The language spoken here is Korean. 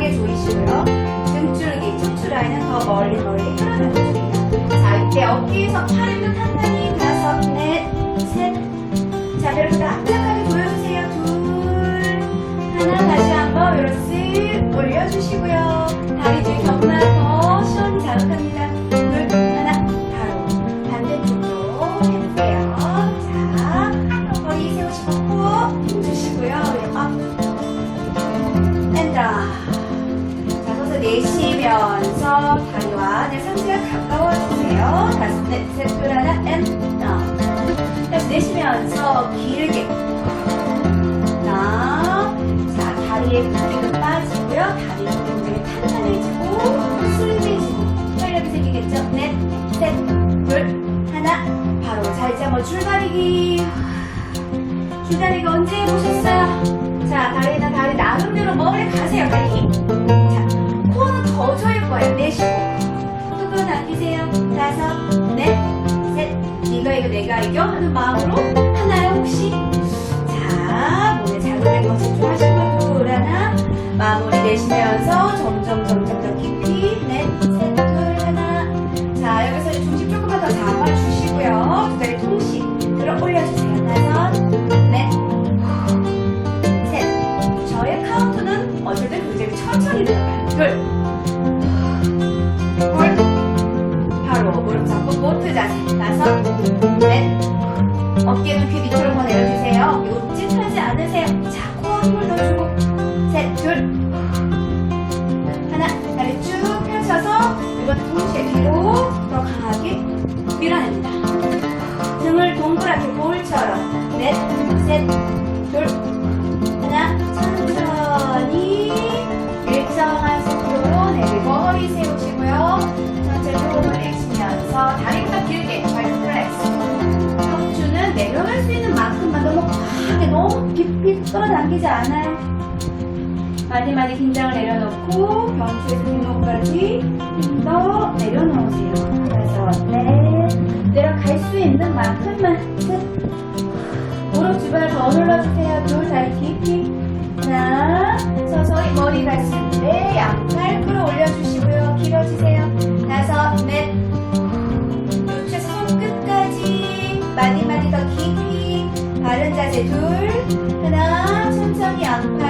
더 강하게 조이시고요. 등줄기, 척추 라인은 더 멀리 멀리 끌어당겨줍니다. 자, 이때 어깨에서 팔을 탄탄히 다섯, 넷, 셋. 자, 더 앞짝하게 조여주세요. 둘, 하나, 다시 한번 이렇게 쓱 올려주시고요. 다리 뒤 격나 더 시원히 자극합니다. 둘, 하나, 바로 반대쪽도 해볼게요. 자, 내쉬면서 다리와 내 상체가 가까워지세요. 셋, 둘, 하나, 앤다. 다시 내쉬면서 길게. 나. 자, 다리의 근육은 빠지고요. 다리는 굉장히 탄탄해지고, 슬림해지고, 활력이 생기겠죠? 넷, 셋, 둘, 하나. 바로 자, 이제 한번 줄다리기. 줄다리기 언제 해보셨어요? 자, 다리는 다리 나름대로 멀리 가세요, 빨리. 내쉬고. 또 끌어당기세요. 다섯, 넷, 셋. 네가 이거 내가 이겨 하는 마음으로 하나요, 혹시? 자, 몸에 자극을 더 집중 보트 자세 다섯, 넷 어깨는 귀 밑으로 더 내려주세요. 어깨 움찔하지 않으세요. 자, 코 힘을 더 주고. 셋, 둘. 하나, 다리 쭉 펼쳐서 이번 동시에 뒤로 더 강하게 밀어냅니다. 등을 동그랗게 볼처럼. 넷, 셋, 둘. 끌어당기지 않아요. 많이 많이 긴장을 내려놓고 경추에서 뒷목까지 좀더 내려놓으세요. 그래서 네 내려갈 수 있는 만큼만 셋 무릎 주변을 더 눌러주세요. 둘 다리 깊이 하나 서서히 머리 가슴 네 양팔 끌어올려주시고요. 길어지세요. 심장이 아파